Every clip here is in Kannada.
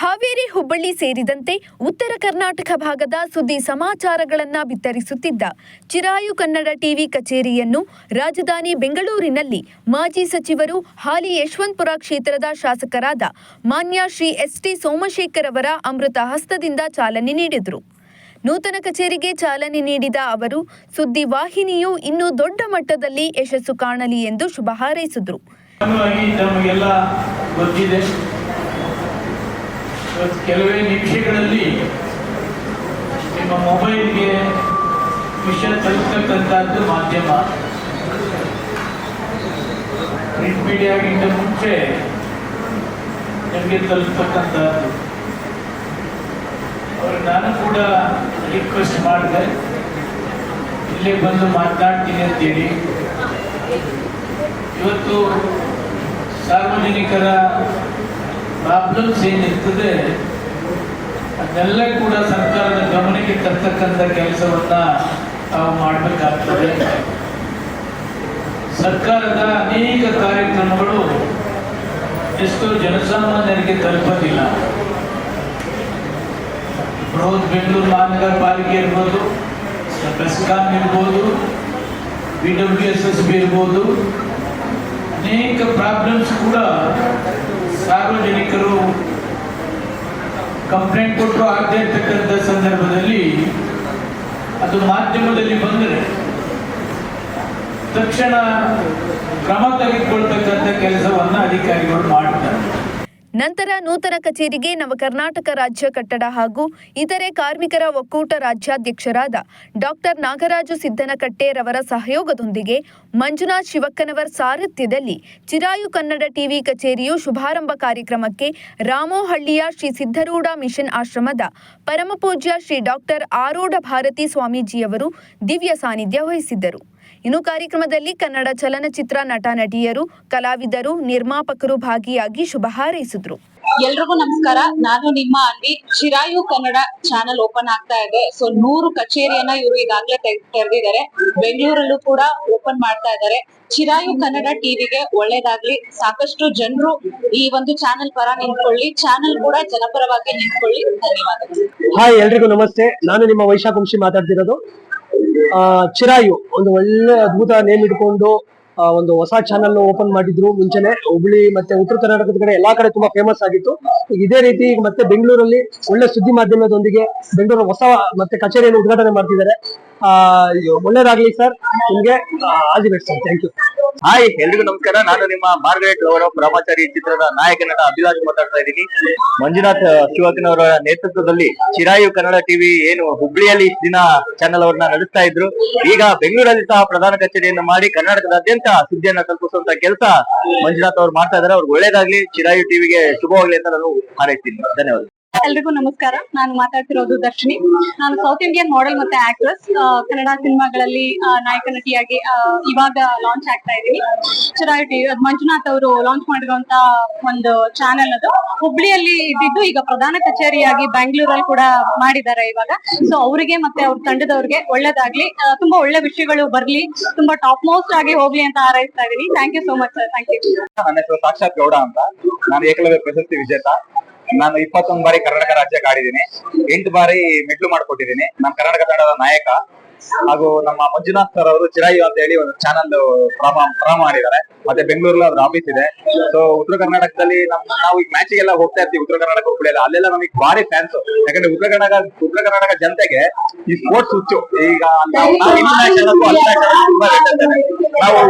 ಹಾವೇರಿ ಹುಬ್ಬಳ್ಳಿ ಸೇರಿದಂತೆ ಉತ್ತರ ಕರ್ನಾಟಕ ಭಾಗದ ಸುದ್ದಿ ಸಮಾಚಾರಗಳನ್ನ ಬಿತ್ತರಿಸುತ್ತಿದ್ದ ಚಿರಾಯು ಕನ್ನಡ ಟಿವಿ ಕಚೇರಿಯನ್ನು ರಾಜಧಾನಿ ಬೆಂಗಳೂರಿನಲ್ಲಿ ಮಾಜಿ ಸಚಿವರು ಹಾಲಿ ಯಶವಂತಪುರ ಕ್ಷೇತ್ರದ ಶಾಸಕರಾದ ಮಾನ್ಯ ಶ್ರೀ ಎಸ್ ಟಿ ಸೋಮಶೇಖರ್ ಅವರ ಅಮೃತ ಹಸ್ತದಿಂದ ಚಾಲನೆ ನೀಡಿದರು. ನೂತನ ಕಚೇರಿಗೆ ಚಾಲನೆ ನೀಡಿದ ಅವರು, ಸುದ್ದಿ ವಾಹಿನಿಯು ಇನ್ನೂ ದೊಡ್ಡ ಮಟ್ಟದಲ್ಲಿ ಯಶಸ್ಸು ಕಾಣಲಿ ಎಂದು ಶುಭ ಹಾರೈಸಿದರು. ಕೆಲವೇ ನಿಮಿಷಗಳಲ್ಲಿ ನಿಮ್ಮ ಮೊಬೈಲ್ಗೆ ವಿಷಯ ತಲುಪ್ತಕ್ಕಂಥದ್ದು ಮಾಧ್ಯಮ. ಪ್ರಿಂಟ್ ಮೀಡಿಯಾಗಿಂತ ಮುಂಚೆ ನಿಮಗೆ ತಲುಪ್ತಕ್ಕಂಥದ್ದು. ಅವರು ನಾನು ಕೂಡ ರಿಕ್ವೆಸ್ಟ್ ಮಾಡಿದೆ, ಇಲ್ಲೇ ಬಂದು ಮಾತನಾಡ್ತೀನಿ ಅಂತೇಳಿ. ಇವತ್ತು ಸಾರ್ವಜನಿಕರ ಪ್ರಾಬ್ಲಮ್ಸ್ ಏನಿರ್ತದೆ ಅದನ್ನೆಲ್ಲ ಕೂಡ ಸರ್ಕಾರದ ಗಮನಕ್ಕೆ ತರ್ತಕ್ಕಂಥ ಕೆಲಸವನ್ನ ನಾವು ಮಾಡಬೇಕಾಗ್ತದೆ. ಸರ್ಕಾರದ ಅನೇಕ ಕಾರ್ಯಕ್ರಮಗಳು ಎಷ್ಟೋ ಜನಸಾಮಾನ್ಯರಿಗೆ ತಲುಪೋದಿಲ್ಲ. ಬೃಹತ್ ಬೆಂಗಳೂರು ಮಹಾನಗರ ಪಾಲಿಕೆ ಇರ್ಬೋದು ಬೆಸ್ಕಾಂ ಇರ್ಬೋದು B W S S B ಇರ್ಬೋದು, ಅನೇಕ ಪ್ರಾಬ್ಲಮ್ಸ್ ಕೂಡ ಸಾರ್ವಜನಿಕರು ಕಂಪ್ಲೇಂಟ್ ಕೊಟ್ಟು ಆಗದೆ ಇರ್ತಕ್ಕಂಥ ಸಂದರ್ಭದಲ್ಲಿ ಅದು ಮಾಧ್ಯಮದಲ್ಲಿ ಬಂದರೆ ತಕ್ಷಣ ಕ್ರಮ ತೆಗೆದುಕೊಳ್ತಕ್ಕಂಥ ಕೆಲಸವನ್ನು ಅಧಿಕಾರಿಗಳು ಮಾಡ್ತಾರೆ. ನಂತರ ನೂತನ ಕಚೇರಿಗೆ ನವಕರ್ನಾಟಕ ರಾಜ್ಯ ಕಟ್ಟಡ ಹಾಗೂ ಇತರೆ ಕಾರ್ಮಿಕರ ಒಕ್ಕೂಟ ರಾಜ್ಯಾಧ್ಯಕ್ಷರಾದ ಡಾಕ್ಟರ್ ನಾಗರಾಜು ಸಿದ್ದನಕಟ್ಟೆರವರ ಸಹಯೋಗದೊಂದಿಗೆ ಮಂಜುನಾಥ್ ಶಿವಕ್ಕನವರ್ ಸಾರಥ್ಯದಲ್ಲಿ ಚಿರಾಯು ಕನ್ನಡ ಟಿವಿ ಕಚೇರಿಯು ಶುಭಾರಂಭ ಕಾರ್ಯಕ್ರಮಕ್ಕೆ ರಾಮೋಹಳ್ಳಿಯ ಶ್ರೀ ಸಿದ್ಧರೂಢ ಮಿಷನ್ ಆಶ್ರಮದ ಪರಮಪೂಜ್ಯ ಶ್ರೀ ಡಾಕ್ಟರ್ ಆರೂಢ ಭಾರತಿ ಸ್ವಾಮೀಜಿಯವರು ದಿವ್ಯ ಸಾನ್ನಿಧ್ಯ ವಹಿಸಿದ್ದರು. ಇನ್ನು ಕಾರ್ಯಕ್ರಮದಲ್ಲಿ ಕನ್ನಡ ಚಲನಚಿತ್ರ ನಟ ನಟಿಯರು ಕಲಾವಿದರು ನಿರ್ಮಾಪಕರು ಭಾಗಿಯಾಗಿ ಶುಭ ಹಾರೈಸಿದ್ರು. ಎಲ್ರಿಗೂ ನಮಸ್ಕಾರ. ನಾನು ನಿಮ್ಮ ಅಲ್ಲಿ ಚಿರಾಯು ಕನ್ನಡ ಚಾನೆಲ್ ಓಪನ್ ಆಗ್ತಾ ಇದೆ. ಸೊ ನೂರು ಕಚೇರಿಯನ್ನ ಇವರು ಈಗಾಗಲೇ ತೆರೆದಿದ್ದಾರೆ ಬೆಂಗಳೂರಲ್ಲೂ ಕೂಡ ಓಪನ್ ಮಾಡ್ತಾ ಇದ್ದಾರೆ. ಚಿರಾಯು ಕನ್ನಡ ಟಿವಿಗೆ ಒಳ್ಳೇದಾಗ್ಲಿ. ಸಾಕಷ್ಟು ಜನರು ಈ ಒಂದು ಚಾನೆಲ್ ಪರ ನಿಂತ್ಕೊಳ್ಳಿ. ಚಾನೆಲ್ ಕೂಡ ಜನಪರವಾಗಿ ನಿಂತ್ಕೊಳ್ಳಿ. ಧನ್ಯವಾದಗಳು. ಹಾಯ್ ಎಲ್ರಿಗೂ ನಮಸ್ತೆ. ನಾನು ನಿಮ್ಮ ವೈಶಾಖ ವಂಶಿ ಮಾತಾಡ್ತಿರೋದು. ಚಿರಾಯು ಒಂದು ಒಳ್ಳೆ ಅದ್ಭುತ ನೇಮ್ ಇಟ್ಕೊಂಡು ಆ, ಒಂದು ಹೊಸ ಚಾನಲ್ ಓಪನ್ ಮಾಡಿದ್ರು ಮುಂಚೆನೆ. ಹುಬ್ಳಿ ಮತ್ತೆ ಉತ್ತರ ಕರ್ನಾಟಕದ ಕಡೆ ಎಲ್ಲಾ ಕಡೆ ತುಂಬಾ ಫೇಮಸ್ ಆಗಿತ್ತು. ಇದೇ ರೀತಿ ಈಗ ಮತ್ತೆ ಬೆಂಗಳೂರಲ್ಲಿ ಒಳ್ಳೆ ಸುದ್ದಿ ಮಾಧ್ಯಮದೊಂದಿಗೆ ಬೆಂಗಳೂರು ಹೊಸ ಮತ್ತೆ ಕಚೇರಿಯನ್ನು ಉದ್ಘಾಟನೆ ಮಾಡ್ತಿದ್ದಾರೆ. ಆ ಒಳ್ಳೇದಾಗ್ಲಿ ಸರ್ ನಿಮ್ಗೆ ದಿ ಸರ್ ಥ್ಯಾಂಕ್ ಯು ಹಾಯ್, ಎಲ್ರಿಗೂ ನಮಸ್ಕಾರ. ನಾನು ನಿಮ್ಮ ಮಾರ್ಗರೇಟ್ ಅವರ ಬ್ರಹ್ಮಚಾರಿ ಚಿತ್ರದ ನಾಯಕ ನಟ ಅಭಿಲಾಷ್ ಮಾತಾಡ್ತಾ ಇದ್ದೀನಿ. ಮಂಜುನಾಥ್ ಶಿವಕನವರ ನೇತೃತ್ವದಲ್ಲಿ ಚಿರಾಯು ಕನ್ನಡ ಟಿವಿ ಏನು ಹುಬ್ಳಿಯಲ್ಲಿ ಇಷ್ಟು ದಿನ ಚಾನೆಲ್ ಅವ್ರನ್ನ ನಡೆಸ್ತಾ ಇದ್ರು. ಈಗ ಬೆಂಗಳೂರಲ್ಲಿ ಸಹ ಪ್ರಧಾನ ಕಚೇರಿಯನ್ನು ಮಾಡಿ ಕರ್ನಾಟಕದಾದ್ಯಂತ ಸುದ್ದಿಯನ್ನ ತಲುಪಿಸುವಂತ ಕೆಲಸ ಮಂಜುನಾಥ್ ಅವ್ರು ಮಾಡ್ತಾ ಇದ್ದಾರೆ ಅವ್ರಿಗೆ ಒಳ್ಳೇದಾಗ್ಲಿ. ಚಿರಾಯು ಟಿವಿಗೆ ಶುಭವಾಗ್ಲಿ ಅಂತ ನಾನು ಹಾರೈಸ್ತೀನಿ. ಧನ್ಯವಾದ. ಎಲ್ರಿಗೂ ನಮಸ್ಕಾರ. ನಾನು ಮಾತಾಡ್ತಿರೋದು ದರ್ಶಿನಿ. ನಾನು ಸೌತ್ ಇಂಡಿಯನ್ ಮಾಡೆಲ್ ಮತ್ತೆ ಆಕ್ಟ್ರೆಸ್ ಕನ್ನಡ ಸಿನಿಮಾಗಳಲ್ಲಿ ನಾಯಕ ನಟಿಯಾಗಿ ಇವಾಗ ಲಾಂಚ್ ಆಗ್ತಾ ಇದ್ದೀನಿ. ಚಿರಾಯು ಟಿವಿ ಅದು ಮಂಜುನಾಥ್ ಅವರು ಲಾಂಚ್ ಮಾಡಿರುವಂತ ಒಂದು ಚಾನೆಲ್ ಅದು. ಹುಬ್ಳಿಯಲ್ಲಿ ಇದ್ದಿದ್ದು ಈಗ ಪ್ರಧಾನ ಕಚೇರಿಯಾಗಿ ಬ್ಯಾಂಗ್ಳೂರಲ್ಲಿ ಕೂಡ ಮಾಡಿದ್ದಾರೆ ಇವಾಗ. ಸೊ ಅವರಿಗೆ ಮತ್ತೆ ಅವ್ರ ತಂಡದವ್ರಿಗೆ ಒಳ್ಳೇದಾಗ್ಲಿ. ತುಂಬಾ ಒಳ್ಳೆ ವಿಷಯಗಳು ಬರ್ಲಿ. ತುಂಬಾ ಟಾಪ್ ಮೋಸ್ಟ್ ಆಗಿ ಹೋಗ್ಲಿ ಅಂತ ಹಾರೈಸ್ತಾ ಇದೀನಿ thank you so much sir thank you ನನ್ನ ಹೆಸರು ಸಾಕ್ಷಾತ್ ಗೌಡ ಅಂತ. ನಾನು ಏಕಲವ್ಯ ಪ್ರಶಸ್ತಿ ವಿಜೇತ. ನಾನು ಇಪ್ಪತ್ತೊಂದು ಬಾರಿ ಕರ್ನಾಟಕ ರಾಜ್ಯಕ್ಕೆ ಆಡಿದ್ದೀನಿ. ಎಂಟು ಬಾರಿ ಮೆಟ್ಲು ಮಾಡ್ಕೊಟ್ಟಿದ್ದೀನಿ. ನಾನು ಕರ್ನಾಟಕ ತಂಡದ ನಾಯಕ. ಹಾಗೂ ನಮ್ಮ ಮಂಜುನಾಥ್ ಸರ್ ಅವರು ಚಿರಾಯು ಅಂತ ಹೇಳಿ ಒಂದು ಚಾನಲ್ ಪ್ರಾರಂಭ ಮಾಡಿದ್ದಾರೆ. ಮತ್ತೆ ಬೆಂಗಳೂರಲ್ಲಿ ಅದ್ರ ಆಫೀಸ್ ಇದೆ. ಸೊ ಉತ್ತರ ಕರ್ನಾಟಕದಲ್ಲಿ ನಮ್, ನಾವು ಈಗ ಮ್ಯಾಚಿಗೆಲ್ಲ ಹೋಗ್ತಾ ಇರ್ತೀವಿ ಉತ್ತರ ಕರ್ನಾಟಕ ಹುಬ್ಬಳ್ಳಿಯಲ್ಲಿ ಅಲ್ಲೆಲ್ಲ ನಮಗೆ ಭಾರಿ ಫ್ಯಾನ್ಸ್ ಯಾಕಂದ್ರೆ ಉತ್ತರ ಕರ್ನಾಟಕ ಉತ್ತರ ಕರ್ನಾಟಕ ಜನತೆಗೆ ಈ ಸ್ಪೋರ್ಟ್ಸ್ ಹುಚ್ಚು. ಈಗ ನಾವು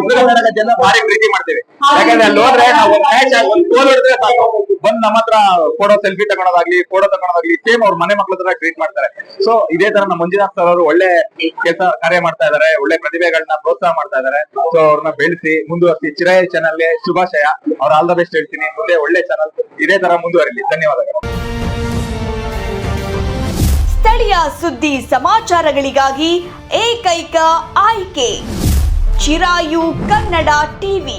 ಉತ್ತರ ಕರ್ನಾಟಕ ಜನ ಭಾರಿ ಪ್ರೀತಿ ಮಾಡ್ತೀವಿ. ಯಾಕಂದ್ರೆ ಅಲ್ಲಿ ಹೋದ್ರೆ ನಾವು ಮ್ಯಾಚ್ ಒಂದು ಗೋಲ್ ಹೊಡೆದ್ರೆ ಸಾಕು. ಬಂದ್ ನಮ್ಮ ಹತ್ರ ಫೋಟೋ ಸೆಲ್ಫಿ ತಗೊಳೋದಾಗ್ಲಿ ಫೋಟೋ ತಗೊಳೋದಾಗ್ಲಿ ಸೇಮ್ ಅವ್ರ ಮನೆ ಮಕ್ಳ ತರ ಟ್ರೀಟ್ ಮಾಡ್ತಾರೆ. ಸೊ ಇದೇ ತರ ನಮ್ಮ ಮಂಜುನಾಥ್ ಸರ್ ಅವರು ಒಳ್ಳೆ ಕೆಲಸ ಕಾರ್ಯ ಮಾಡ್ತಾ ಇದಾರೆ, ಒಳ್ಳೆ ಪ್ರತಿಭೆಗಳನ್ನ ಪ್ರೋತ್ಸಾಹ ಮಾಡ್ತಾ ಇದಾರೆ. ಸೊ ಅವ್ರನ್ನ ಬೆಳೆಸಿ ಮುಂದುವರಿಸಿ. ಚಿರಾಯ ಚಾನಲ್ಗೆ ಶುಭಾಶಯ. ಅವ್ರ ಆಲ್ ದ ಬೆಸ್ಟ್ ಹೇಳ್ತೀನಿ. ಮುಂದೆ ಒಳ್ಳೆ ಚಾನಲ್ ಇದೇ ತರ ಮುಂದುವರಿಲಿ. ಧನ್ಯವಾದಗಳು. ಸ್ಥಳೀಯ ಸುದ್ದಿ ಸಮಾಚಾರಗಳಿಗಾಗಿ ಏಕೈಕ ಆಯ್ಕೆ. ಚಿರಾಯು ಕನ್ನಡ ಟಿವಿ.